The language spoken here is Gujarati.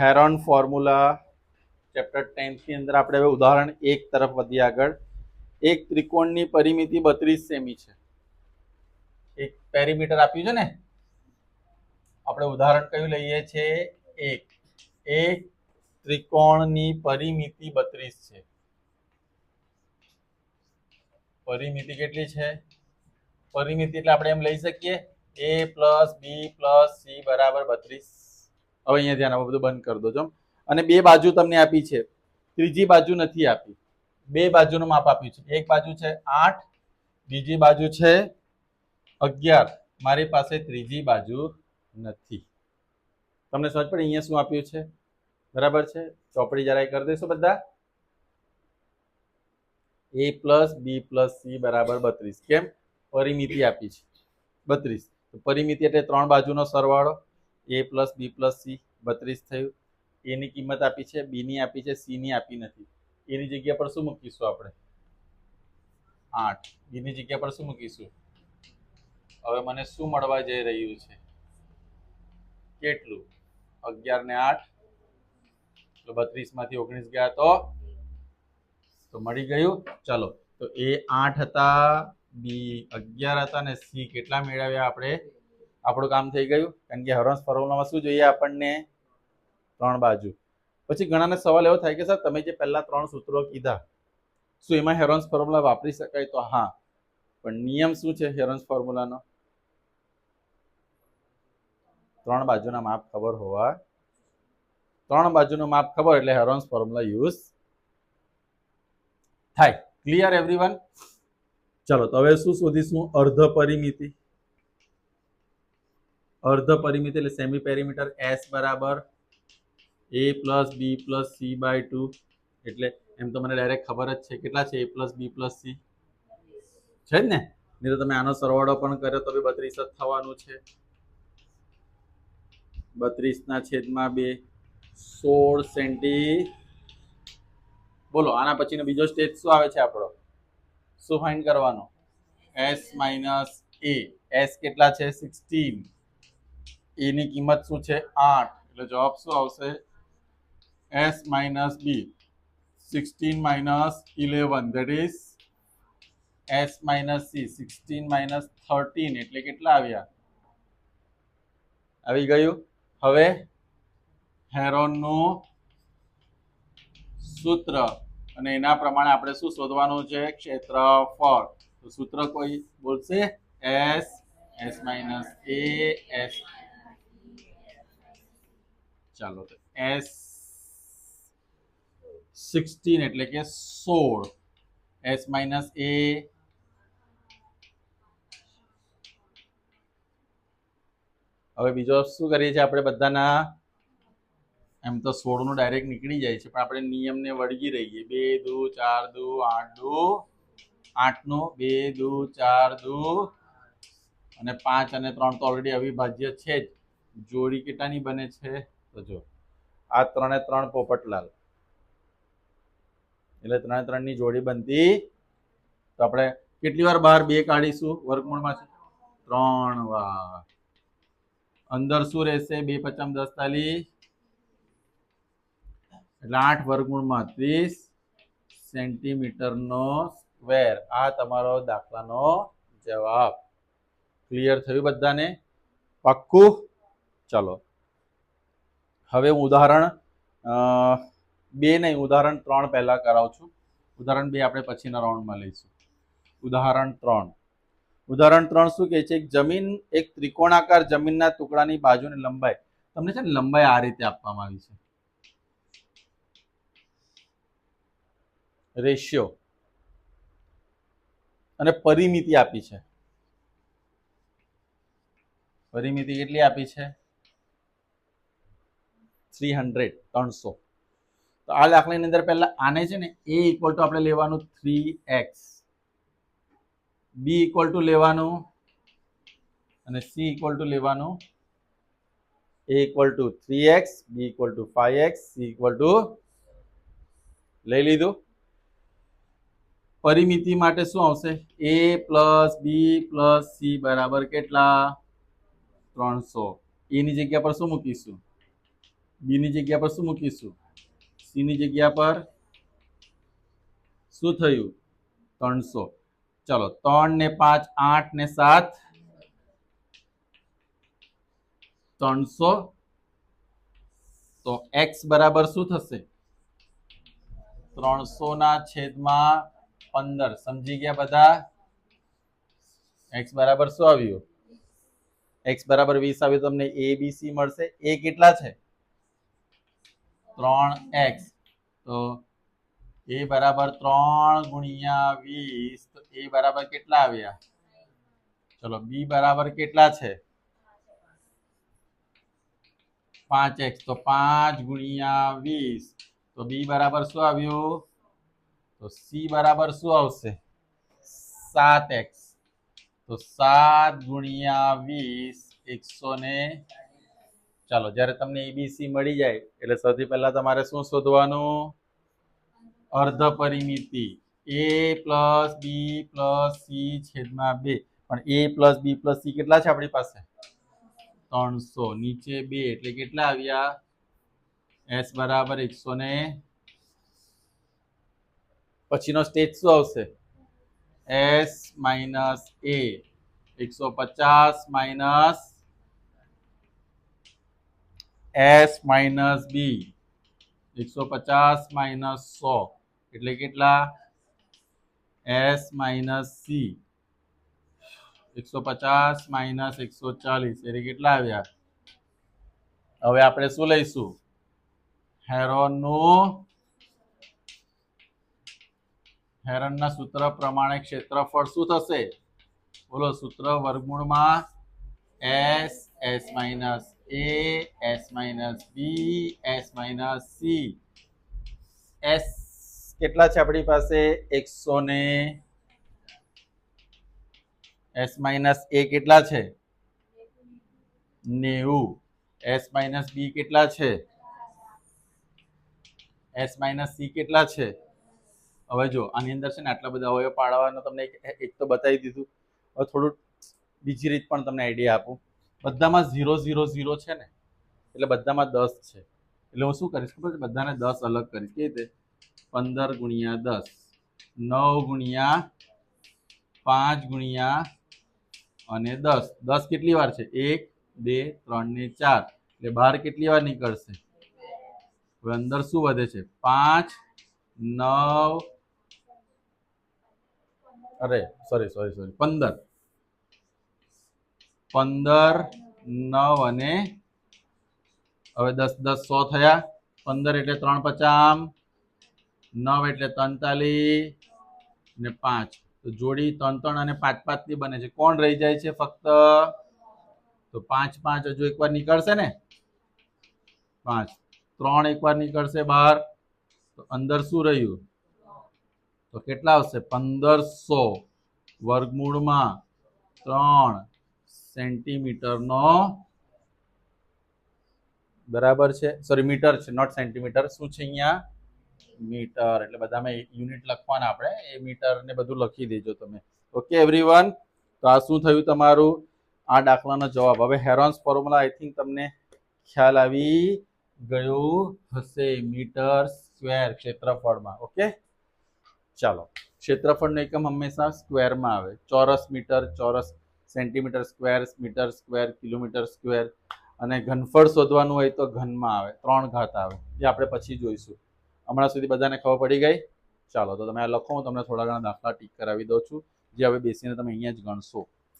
હેરોન ફોર્મ્યુલા ચેપ્ટર ટેન્થની અંદર આપણે હવે ઉદાહરણ એક તરફ વધીએ આગળ. એક ત્રિકોણની પરિમિતિ બત્રીસ સેમી છે. એક પેરીમીટર આપ્યું છે ને? આપણે ઉદાહરણ કયું લઈએ છીએ એક. એક ત્રિકોણની પરિમિતિ બત્રીસ છે. પરિમિતિ કેટલી છે? પરિમિતિ એટલે આપણે એમ લઈ શકીએ. A plus B plus C બરાબર બત્રીસ. હવે અહીંયા ધ્યાન આપો, બધું બંધ કરી દો છો અને બે બાજુ તમને આપી છે. ત્રીજી બાજુ નથી આપી. બે બાજુનું માપ આપ્યું છે. એક બાજુ છે આઠ, બીજી બાજુ છે અગિયાર. મારી પાસે ત્રીજી બાજુ નથી. તમને સમજ પડે? અહીંયા શું આપ્યું છે? બરાબર છે? ચોપડી જરાય કરી દેશો બધા. A plus B plus C બરાબર બત્રીસ. કેમ? પરિમિતિ આપી છે. બત્રીસ. પરિમિતિ એટલે ત્રણ બાજુનો સરવાળો. A plus B plus C બત્રીસ થયું. એની કિંમત આપી છે બીની આપી છે સીની આપી નથી. એની જગ્યા પર શું મૂકીશું આપણે? આઠ. બીની જગ્યા પર શું મૂકીશું? હવે મને શું મળવા જઈ રહ્યું છે? કેટલું? અગિયાર ને આઠ. તો બત્રીસમાંથી ઓગણીસ ગયા તો? તો મળી ગયું. ચલો, તો એ આઠ હતા, બી અગિયાર હતા ને સી કેટલા મેળવ્યા આપણે? આપણું કામ થઈ ગયું. કારણ કે હરોન્સ ફોર્મ્યુલામાં શું જોઈએ આપણને? ત્રણ બાજુ. પછી ઘણાને સવાલ એવો થાય કે, સર, તમે જે પહેલાં ત્રણ સૂત્રો કીધા, શું એમાં હેરોન્સ ફોર્મ્યુલા વાપરી શકાય? તો હા. પણ નિયમ શું છે હેરોન્સ ફોર્મ્યુલાનો? ત્રણ બાજુના માપ ખબર હોવા. ત્રણ બાજુનું માપ ખબર એટલે હેરોન્સ ફોર્મ્યુલા યુઝ થાય. ક્લિયર એવરીવન ચલો, તો હવે શું શોધીશું? અર્ધ પરિમિતિ અર્ધ પરિમિતિ એટલે સેમી પેરીમીટર એસ બરાબર A plus B plus C by two. એટલે એમ તો મને ડાયરેક્ટ ખબર જ છે કેટલા છે A plus B plus C? છે જ ને? નહીં તો તમે આનો સરવાળો પણ કર્યો તો બી બત્રીસ જ થવાનું છે. બત્રીસના છેદમાં બે, સોળ સેન્ટી બોલો, આના પછીનો બીજો સ્ટેજ શું આવે છે આપણો? શું ફાઇન્ડ કરવાનો? S minus A. એસ કેટલા છે? સિક્સટીન. એની કિંમત શું છે? આઠ. એટલે જવાબ શું આવશે? S minus B sixteen minus eleven that is S minus C sixteen minus thirteen એટલે કેટલા આવ્યા? આવી ગયું? હવે હેરોનનું સૂત્ર. અને એના પ્રમાણે આપણે શું શોધવાનું છે? ક્ષેત્રફળ. તો સૂત્ર કોઈ બોલશે? S S minus A S ચાલો તો એસ સિક્સટીન એટલે કે સોળ. એસ માઇનસ એ હવે બીજો શું કરીએ છીએ આપણે બધાના? એમ તો સોળનું ડાયરેક્ટ નીકળી જાય છે, પણ આપણે નિયમને વળગી રહીએ. બે, દુ, ચાર, દુ, આઠ, દુ, આઠનું, બે, દુ, ચાર, દુ, અને પાંચ અને ત્રણ તો ઓલરેડી અવિભાજ્ય છે જ. જોડી કેટલાની બને છે? તો જો આ ત્રણે ત્રણ પોપટલાલ. એટલે ત્રણે ત્રણની જોડી બનતી. તો આપણે કેટલી વાર બહાર બે કાઢીશું? વર્ગમૂળમાંથી ત્રણ વાર. અંદર શું રહેશે? બે પચામ દસ એટલે આઠ વર્ગમૂળમાં ત્રીસ સેન્ટીમીટરનો સ્ક્વેર. આ તમારો દાખલાનો જવાબ. ક્લિયર થયું બધાને? પાક્કું? ચલો. હવે હું ઉદાહરણ બે નહીં, ઉદાહરણ ત્રણ પહેલાં કરાવું છું. ઉદાહરણ બે આપણે પછીના રાઉન્ડમાં લઈશું. ઉદાહરણ ત્રણ. ઉદાહરણ ત્રણ શું કહે છે? એક જમીન, એક ત્રિકોણાકાર જમીનના ટુકડાની બાજુની લંબાઈ. તમને છે ને લંબાઈ આ રીતે આપવામાં આવી છે. રેશિયો. અને પરિમિતિ આપી છે. પરિમિતિ કેટલી આપી છે? થ્રી હંડ્રેડ, ત્રણસો. તો આ દાખલાની અંદર પહેલા આને છે ને એ ઇક્વલ ટુ આપણે લેવાનું three X. B equal to લેવાનું અને સી ઇક્વલ ટુ લેવાનું A equal to three X, B equal to five X, C equal to લઈ લીધું. પરિમિતિ માટે શું આવશે? A plus B plus C બરાબર કેટલા? ત્રણસો. એની જગ્યા પર શું મૂકીશું? બી ની જગ્યા પર શું મૂકીશું? સીની જગ્યા પર શું થયું? ત્રણસો. ચલો, ત્રણ ને પાંચ, આઠ ને સાત. ત્રણસો. તો એક્સ બરાબર શું થશે? ત્રણસો ના છેદમાં પંદર. સમજી ગયા બધા? એક્સ બરાબર શું આવ્યું? એક્સ બરાબર વીસ આવ્યું, તમને એ બી સી મળશે. એ કેટલા છે? ત્રણ એક્સ. તો એ બરાબર ત્રણ ગુણ્યા વીસ, તો એ બરાબર કેટલા આવ્યા? ચલો, બી બરાબર કેટલા છે? પાંચ એક્સ. તો પાંચ ગુણ્યા વીસ. તો બી બરાબર શું આવ્યું? તો સી બરાબર શું આવશે? સાત એક્સ. તો સાત ગુણ્યા વીસ, એકસો ને ચાલો, જ્યારે તમને એબીસી મળી જાય, એટલે સૌથી પહેલા તમારે શું શોધવાનું? અર્ધ પરિમિતિ A plus B plus C છેદમાં બે. પણ A plus B plus C કેટલા છે આપણી પાસે? ત્રણસો. નીચે બે, એટલે કેટલા આવ્યા? એસ બરાબર એકસો ને પછીનો સ્ટેજ શું આવશે? એસ માઇનસ એ એકસો પચાસ માઇનસ એસ માઇનસ બી એકસો પચાસ માઇનસ સો. એટલે કેટલા? એસ માઇનસ સી એકસો પચાસ માઇનસ એકસો ચાલીસ. એટલે કેટલા આવ્યા? હવે આપણે શું લઈશું? હેરોનનું હેરનના સૂત્ર પ્રમાણે ક્ષેત્રફળ શું થશે? બોલો, સૂત્ર વર્ગમૂળમાં S S minus A S minus B S minus C S કેટલા છે આપણી પાસે? એકસો ને એસ માઇનસ એ કેટલા છે? નેવું. એસ માઇનસ બી કેટલા છે? એસ માઇનસ સી કેટલા છે? હવે જો, આની અંદર છે ને આટલા બધા અવયવ પાડવાનો તમને એક તો બતાવી દીધું. હવે થોડું બીજી રીત પણ તમને આઈડિયા આપું. બધામાં ઝીરો ઝીરો ઝીરો છે ને? એટલે બધામાં દસ છે. એટલે હું શું કરીશ? ખબર છે? બધાને દસ અલગ કરીશ. કેવી રીતે? પંદર ગુણ્યા દસ. નવ ગુણ્યા પાંચ ગુણ્યા અને દસ. દસ કેટલી વાર છે? એક, બે, ત્રણ ને ચાર. એટલે બહાર કેટલી વાર નીકળશે? હવે અંદર શું વધે છે? પાંચ, નવ, અરે સોરી સોરી સોરી પંદર. પંદર, નવ અને હવે દસ દસ સો થયા. પંદર એટલે ત્રણ પચામ નવ એટલે ત્રણતાલીસ ને પાંચ. તો જોડી ત્રણ ત્રણ અને પાંચ પાંચથી બને છે. કોણ રહી જાય છે ફક્ત? તો પાંચ પાંચ હજુ એકવાર નીકળશે ને? પાંચ. ત્રણ એકવાર નીકળશે બહાર. તો અંદર શું રહ્યું? તો કેટલા આવશે? પંદરસો. વર્ગમૂળમાં ત્રણ સેન્ટીમીટરનો બરાબર છે. સોરી મીટર છે નોટ સેન્ટીમીટર શું છે અહીંયા? મીટર એટલે બધામાં યુનિટ લખવાના આપણે. એ મીટર બધું લખી દેજો તમે. ઓકે એવરીવન તો આ શું થયું તમારું? આ દાખલાનો જવાબ. હવે હેરોન્સ ફોર્મ્યુલા આઈ થિંક તમને ખ્યાલ આવી ગયું હશે. Metre square ક્ષેત્રફળમાં. ઓકે ચાલો. ક્ષેત્રફળનો એકમ હંમેશા સ્ક્વેરમાં આવે. ચોરસ મીટર ચોરસ centimetre square, metre square, kilometre square અને ઘનફળ શોધવાનું હોય તો ઘનમાં આવે, ત્રણ ઘાત આવે, જે આપણે પછી જોઈશું. હમણાં સુધી બધાને ખબર પડી ગઈ? ચાલો, તો તમે આ લખો, હું તમને થોડા ઘણા દાખલા ટીક કરાવી દઉં છું, જે હવે બેસીને તમે અહીંયા જ ગણશો.